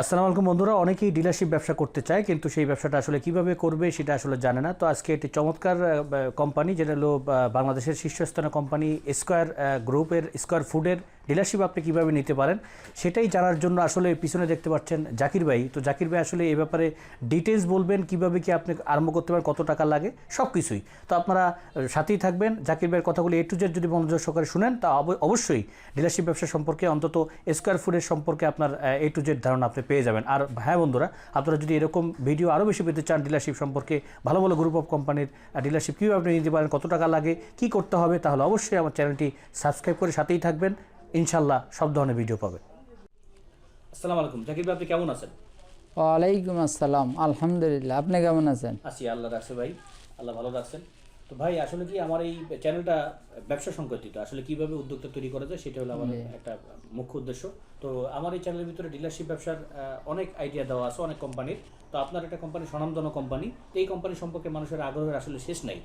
আসসালামু আলাইকুম বন্ধুরা, অনেকেই ডিলারশিপ ব্যবসা করতে চায়, কিন্তু সেই ব্যবসাটা আসলে কীভাবে করবে সেটা আসলে জানে না। তো আজকে একটি চমৎকার কোম্পানি যেটা হলো বাংলাদেশের শীর্ষস্থানীয় কোম্পানি স্কোয়ার গ্রুপের স্কোয়ার ফুডের ডিলারশিপ আপনি কীভাবে নিতে পারেন, সেটাই জানার জন্য আসলে পিছনে দেখতে পাচ্ছেন জাকির ভাই। তো জাকির ভাই আসলে এই ব্যাপারে ডিটেলস বলবেন, কীভাবে কি আপনি আরম্ভ করতে পারেন, কত টাকা লাগে সব কিছুই তো আপনারা সাথেই থাকবেন। জাকির ভাইয়ের কথাগুলি এ টু জেড যদি মনোযোগ সহকারে শুনেন, তা অবশ্যই ডিলারশিপ ব্যবসা সম্পর্কে অন্তত স্কোয়ার ফুডের সম্পর্কে আপনার এ টু জেড ধারণা আপনি পেয়ে যাবেন। আর হ্যাঁ বন্ধুরা আপনারা যদি এরকম ভিডিও আরও বেশি পেতে চান ডিলারশিপ সম্পর্কে ভালো ভালো গ্রুপ অফ কোম্পানির ডিলারশিপ কীভাবে আপনি নিতে পারেন কত টাকা লাগে কি করতে হবে তাহলে অবশ্যই আমার চ্যানেলটি সাবস্ক্রাইব করে সাথেই থাকবেন। ইনশাল্লাহ সব ধরনের ভিডিও পাবেন। আসসালামু আলাইকুম। জাকির ভাই আপনি কেমন আছেন? ওয়ালাইকুম আসসালাম। আলহামদুলিল্লাহ। আপনি কেমন আছেন? আছি আল্লাহ রাখছে ভাই। আল্লাহ ভালো রাখছেন। তো ভাই আসলে কি আমার এই চ্যানেলটা ব্যবসা সংকটিত আসলে কীভাবে উদ্যোক্তা তৈরি করা যায় সেটা হলো আমার একটা মুখ্য উদ্দেশ্য। তো আমার এই চ্যানেলের ভিতরে ডিলারশিপ ব্যবসার অনেক আইডিয়া দেওয়া আছে অনেক কোম্পানির তো আপনার একটা কোম্পানি স্বনামধন্য কোম্পানি এই কোম্পানি সম্পর্কে মানুষের আগ্রহের আসলে শেষ নাই।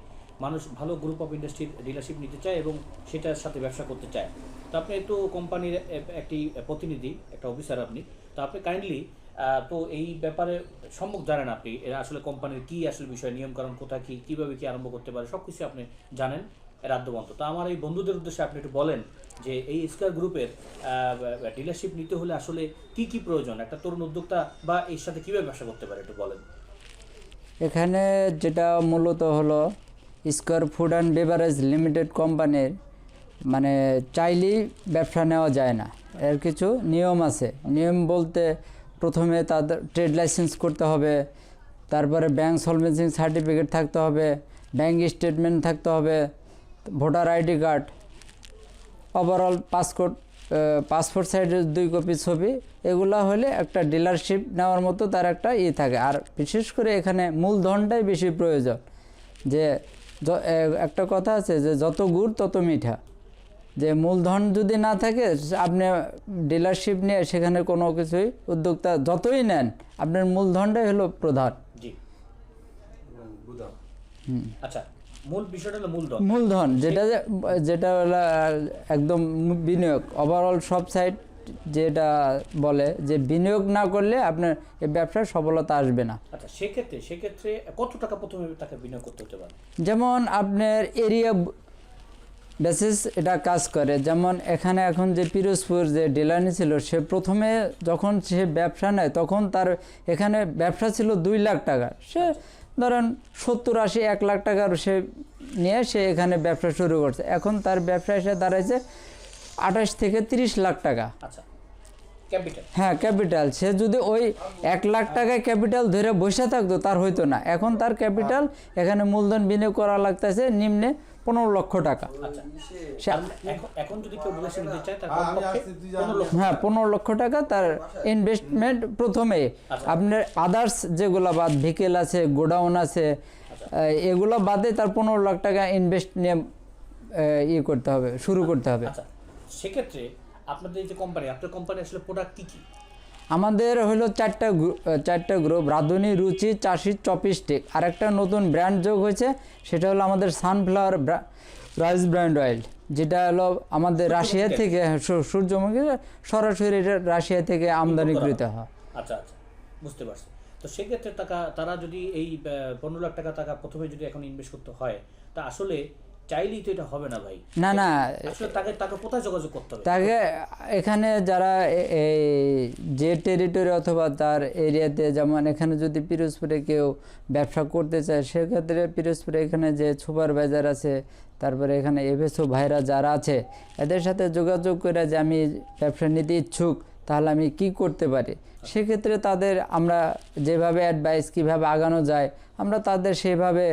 মানুষ ভালো গ্রুপ অফ ইন্ডাস্ট্রির ডিলারশিপ নিতে চায় এবং সেটার সাথে ব্যবসা করতে চায়। তো আপনি তো কোম্পানির একটি প্রতিনিধি একটা অফিসার আপনি। তো আপনি কাইন্ডলি তো এই ব্যাপারে সম্মুখ জানেন আপনি, এরা আসলে কোম্পানির কি আসলে বিষয় নিয়ম কারণ কোথায় কি, কীভাবে কি আরম্ভ করতে পারে সব কিছু আপনি জানেন রাধ্যবন্ত তো আমার এই বন্ধুদের উদ্দেশ্যে আপনি একটু বলেন যে এই স্কয়ার গ্রুপের ডিলারশিপ নিতে হলে আসলে কি কি প্রয়োজন? একটা তরুণ উদ্যোক্তা বা এর সাথে কীভাবে ব্যবসা করতে পারে একটু বলেন। এখানে যেটা মূলত হলো square food and beverage limited কোম্পানির মানে চাইলেই ব্যবসা নেওয়া যায় না। এর কিছু নিয়ম আছে। নিয়ম বলতে প্রথমে তাদের ট্রেড লাইসেন্স করতে হবে, তারপরে ব্যাংক সলভেন্সি সার্টিফিকেট থাকতে হবে ব্যাংক স্টেটমেন্ট থাকতে হবে voter ID card overall passport passport সাইজের দুই কপি ছবি, এগুলা হলে একটা ডিলারশিপ নেওয়ার মতো তার একটা ই থাকে। আর বিশেষ করে এখানে মূলধনটাই বেশি প্রয়োজন, যে একটা কথা আছে যে যত গুড় তত মিঠা। যে মূলধন যদি না থাকে আপনি ডিলারশিপ নিয়ে সেখানে কোনো কিছুই উদ্যোক্তা যতই নেন আপনার মূলধনটাই হলো প্রধান। আচ্ছা মূল বিষয়টা হলো মূলধন। মূলধন যেটা যেটা হলো একদম বিনিয়োগ। ওভারঅল সব সাইড যেটা বলে যে বিনিয়োগ না করলে আপনার এই ব্যবসায় সফলতা আসবে না। আচ্ছা সেক্ষেত্রে সেক্ষেত্রে কত টাকা প্রথমে তাকে বিনিয়োগ করতে হতে পারে? যেমন আপনার এরিয়া বেসিস এটা কাজ করে। যেমন এখানে এখন যে পিরোজপুর যে ডিলানি ছিল, সে প্রথমে যখন সে ব্যবসা নেয়, তখন তার এখানে ব্যবসা ছিল দুই লাখ টাকা। সে ধরেন সত্তর আশি, এক লাখ টাকার সে নিয়ে সে এখানে ব্যবসা শুরু করছে। এখন তার ব্যবসা এসে দাঁড়াইছে আঠাশ থেকে তিরিশ লাখ টাকা। আচ্ছা। হ্যাঁ ক্যাপিটাল সে যদি ওই এক লাখ টাকায় ক্যাপিটাল ধরে বসে থাকতো তার হইতো না। এখন তার ক্যাপিটাল এখানে মূলধন বিনিয়োগ করা লাগতেছে নিম্নে পনেরো লক্ষ টাকা। আচ্ছা। লক্ষ হ্যাঁ পনেরো লক্ষ টাকা তার ইনভেস্টমেন্ট প্রথমে। আপনার আদার্স যেগুলো বাদ ভিকেল আছে গোডাউন আছে এগুলো বাদে তার পনেরো লাখ টাকা ইনভেস্ট নিয়ে ইয়ে করতে হবে শুরু করতে হবে। আচ্ছা। সেক্ষেত্রে আপনাদের যে কোম্পানি আপনার কোম্পানি আসলে প্রোডাক্ট কি কি? আমাদের হলো চারটা চারটা গ্রুপ রাঁধুনি রুচি চাষি চপিস্টিক আর একটা নতুন ব্র্যান্ড যোগ হয়েছে সেটা হলো আমাদের সানফ্লাওয়ার রাইস ব্র্যান্ড অয়েল যেটা হলো আমাদের রাশিয়া থেকে সূর্যমুখী সরাসরি এটা রাশিয়া থেকে আমদানিকৃত হয়। আচ্ছা আচ্ছা বুঝতে পারছি। তো সেক্ষেত্রে টাকা তারা যদি এই পনেরো লাখ টাকা টাকা প্রথমে যদি এখন ইনভেস্ট করতে হয় তা আসলে চাইলেই তো এটা হবে না ভাই। না না। তাকে তাকে কোথায় যোগাযোগ করতে হবে? তাকে এখানে যারা এই যে টেরিটরি অথবা তার এরিয়াতে যেমন এখানে যদি পিরোজপুরে কেউ ব্যবসা করতে চায় সেক্ষেত্রে পিরোজপুরে এখানে যে সুপারভাইজার আছে তারপরে এখানে এফএসও ভাইরা যারা আছে এদের সাথে যোগাযোগ করে যে আমি ব্যবসা নিতে ইচ্ছুক তাহলে আমি কি করতে পারি? সেক্ষেত্রে তাদের আমরা যেভাবে অ্যাডভাইস কীভাবে আগানো যায় আমরা তাদের সেভাবে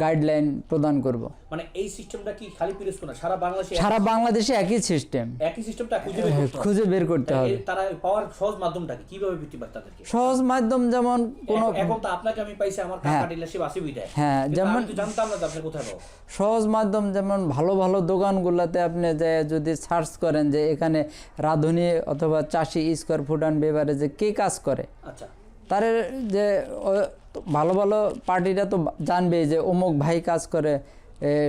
গাইডলাইন প্রদান করব। মানে এই সিস্টেমটা কি খালি পিরোজপুর না? সারা বাংলাদেশে সারা বাংলাদেশে একই সিস্টেম একই সিস্টেমটা খুঁজে বের করতে হবে। খুঁজে বের করতে হবে। তারা পাওয়ার সহজ মাধ্যমটা কি? কীভাবে বৃত্তি পায় তাদেরকে? সহজ মাধ্যম যেমন কোনো এখন- তো আপনাকে আমি পাইছি আমার কাকা ডিলারশিপ আছে বিদায়। হ্যাঁ, যেমন- জানতাম না আপনি কোথায় পাবো। সহজ মাধ্যম যেমন ভালো ভালো দোকানগুলোতে আপনি যে যদি সার্চ করেন যে এখানে রাঁধুনি অথবা চাষি স্কোয়ার ফুড অ্যান্ড বেভারেজে কে কাজ করে? আচ্ছা। তার যে ও- ভালো ভালো পার্টিরা তো জানবে যে অমুক ভাই কাজ করে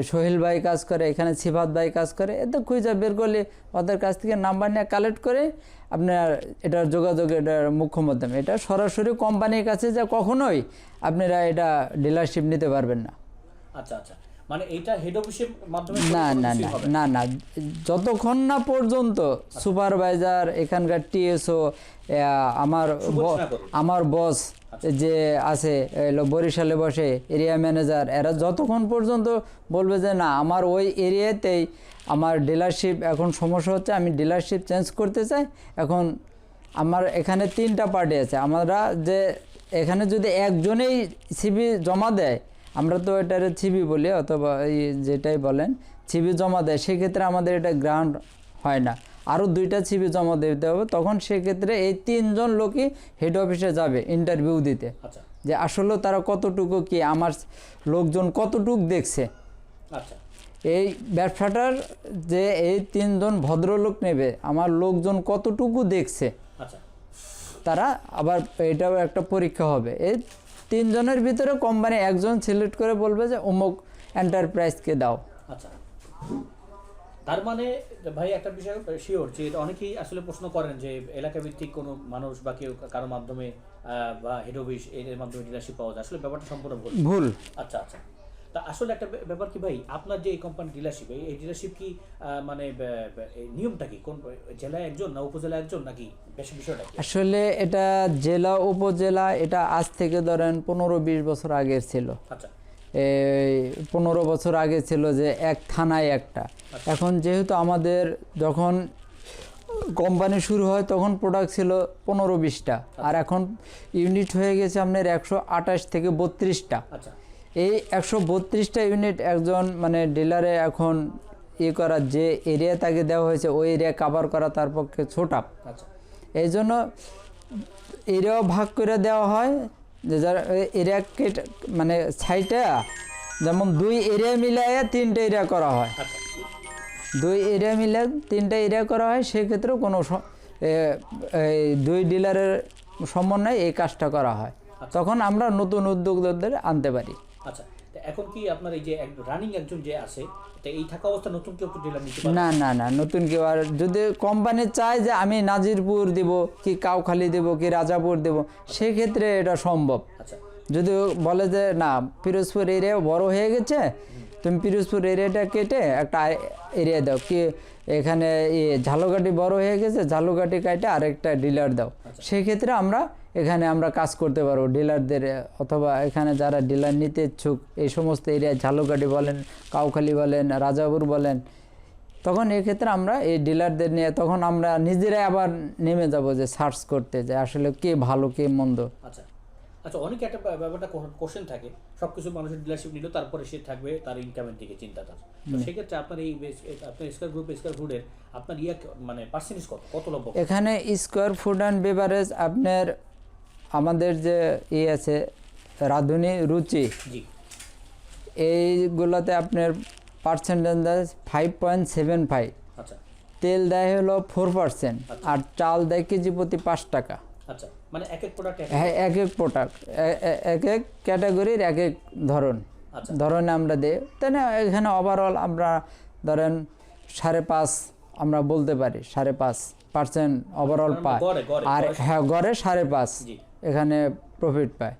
সোহেল ভাই কাজ করে, এখানে সিফাত ভাই কাজ করে এতে খুঁজে বের করলে ওদের কাছ থেকে নাম্বার নিয়ে কালেক্ট করে আপনার এটার যোগাযোগ, এটার মুখ্য মাধ্যম এটা সরাসরি কোম্পানির কাছে যা কখনোই আপনারা এটা ডিলারশিপ নিতে পারবেন না। আচ্ছা আচ্ছা। মানে এইটা হেড অফিসের মাধ্যমে না না না না না। যতক্ষণ না পর্যন্ত সুপারভাইজার এখানকার টিএসও আমার। আমার বস যে আছে বরিশালে বসে এরিয়া ম্যানেজার এরা যতক্ষণ পর্যন্ত বলবে যে না আমার ওই এরিয়াতেই আমার ডিলারশিপ এখন সমস্যা হচ্ছে আমি ডিলারশিপ চেঞ্জ করতে চাই এখন আমার এখানে তিনটা পার্টি আছে। আমরা যে এখানে যদি একজনেই সিবি জমা দেয় আমরা তো এটার সিবি বলি অথবা এই যেটাই বলেন সিবি জমা দেয় সেক্ষেত্রে আমাদের এটা গ্রাউন্ড হয় না। আরও দুইটা সিবি জমা দিতে হবে তখন সেক্ষেত্রে এই তিনজন লোকই হেড অফিসে যাবে ইন্টারভিউ দিতে। আচ্ছা। যে আসলে তারা কতটুকু কি আমার লোকজন কতটুক দেখছে? আচ্ছা। এই ব্যবসাটার যে এই তিনজন ভদ্রলোক নেবে আমার লোকজন কতটুকু দেখছে? আচ্ছা। তারা আবার এটাও একটা পরীক্ষা হবে। এই তিনজনের ভিতরে কোম্পানি একজন সিলেক্ট করে বলবে যে অমুক এন্টারপ্রাইজকে দাও। আচ্ছা। তার মানে ভাই একটা বিষয় শিওর যে অনেকেই আসলে প্রশ্ন করেন যে এলাকা ভিত্তিক কোনো মানুষ বা কেউ কারোর মাধ্যমে বা হেড অফিস এর মাধ্যমে ডিলারশিপ পাওয়া যায়। আসলে ব্যাপারটা সম্পূর্ণ ভুল। ভুল। আচ্ছা আচ্ছা। তা আসলে একটা ব্যাপার কি ভাই? আপনার যে এই কোম্পানি ডিলারশিপ এই ডিলারশিপ কি মানে নিয়মটা কি? কোন জেলায় একজন না উপজেলা একজন নাকি? বেশ বিষয়টা কি? আসলে এটা জেলা উপজেলা এটা আজ থেকে ধরেন পনেরো বিশ বছর আগের ছিল। আচ্ছা। পনেরো বছর আগে ছিল যে এক থানায় একটা। এখন যেহেতু আমাদের যখন কোম্পানি শুরু হয় তখন প্রোডাক্ট ছিল পনেরো বিশটা। আর এখন ইউনিট হয়ে গেছে আপনার একশো আঠাশ থেকে বত্রিশটা। আচ্ছা। এই একশো বত্রিশটা ইউনিট একজন মানে ডিলারে এখন ই করা যে এরিয়া তাকে দেওয়া হয়েছে ওই এরিয়া কাভার করা তার পক্ষে ছোটা। আচ্ছা এই জন্য এরিয়াও ভাগ করে দেওয়া হয় যে যার এরিয়া কেটে মানে সাইটে যেমন দুই এরিয়া মিলাইয়া তিনটে এরিয়া করা হয়। আচ্ছা দুই এরিয়া মিলে তিনটে এরিয়া করা হয় সেক্ষেত্রেও কোনো এই দুই ডিলারের সমন্বয়ে এই কাজটা করা হয়। তখন আমরা নতুন উদ্যোক্তাদের আনতে পারি। আচ্ছা তা এখন কি আপনার এই যে রানিং একজন যে আছে তা এই থাকা অবস্থা নতুন কেউ ডিলার নিতে না না না নতুন কেউ আর যদি কোম্পানি চায় যে আমি নাজিরপুর দেব কি কাউখালী দেব কি রাজাপুর দেব সেক্ষেত্রে এটা সম্ভব। আচ্ছা। যদি বলে যে না পিরোজপুর এরিয়া বড় হয়ে গেছে তুমি পিরোজপুর এরিয়াটা কেটে একটা এরিয়া দাও কি এখানে ই ঝালকাঠি বড় হয়ে গেছে ঝালকাঠি কাটে আরেকটা ডিলার দাও। সেক্ষেত্রে আমরা এখানে আমরা কাজ করতে পারব ডিলারদের অথবা এখানে যারা ডিলার নিতে ইচ্ছুক এই সমস্ত এরিয়া ঝালকাঠি বলেন কাউখালী বলেন রাজাপুর বলেন তখন এক্ষেত্রে আমরা এই ডিলারদের নিয়ে তখন আমরা নিজেরাই আবার নেমে যাব যে সার্চ করতে যে আসলে কে ভালো কে মন্দ। আচ্ছা। আচ্ছা অনেকে একটা ব্যাপার- ব্যাপারটা কোশ্চেন থাকে সব কিছু মানুষের ডিলারশিপ নিল তারপরে সে থাকবে তার ইনকামের দিকে চিন্তা তার তো সেক্ষেত্রে আপনার এই আপনার স্কোয়ার গ্রুপ স্কোয়ার ফুডের আপনার ইয়া মানে পার্সেন্টেজ কত? কত লব্য এখানে স্কোয়ার ফুড অ্যান্ড বেভারেজ আপনার আমাদের যে ই আছে রাঁধুনি রুচি জি। এইগুলোতে আপনার percentage five point seven five আচ্ছা। তেল দেয় হলো ফোর পার্সেন্ট আর চাল দেয় কেজি প্রতি পাঁচ টাকা। আচ্ছা। মানে এক এক প্রোডাক্ট হ্যাঁ এক এক প্রোডাক্ট এক এক ক্যাটাগরির এক এক ধরন। ধরন ধরনে আমরা দিই তাই না এখানে ওভারঅল আমরা ধরেন সাড়ে পাঁচ আমরা বলতে পারি সাড়ে পাঁচ পার্সেন্ট ওভারঅল মানে পায়। গড়ে, গড়ে, আর হ্যাঁ গড়ে সাড়ে পাঁচ এখানে প্রফিট পায়।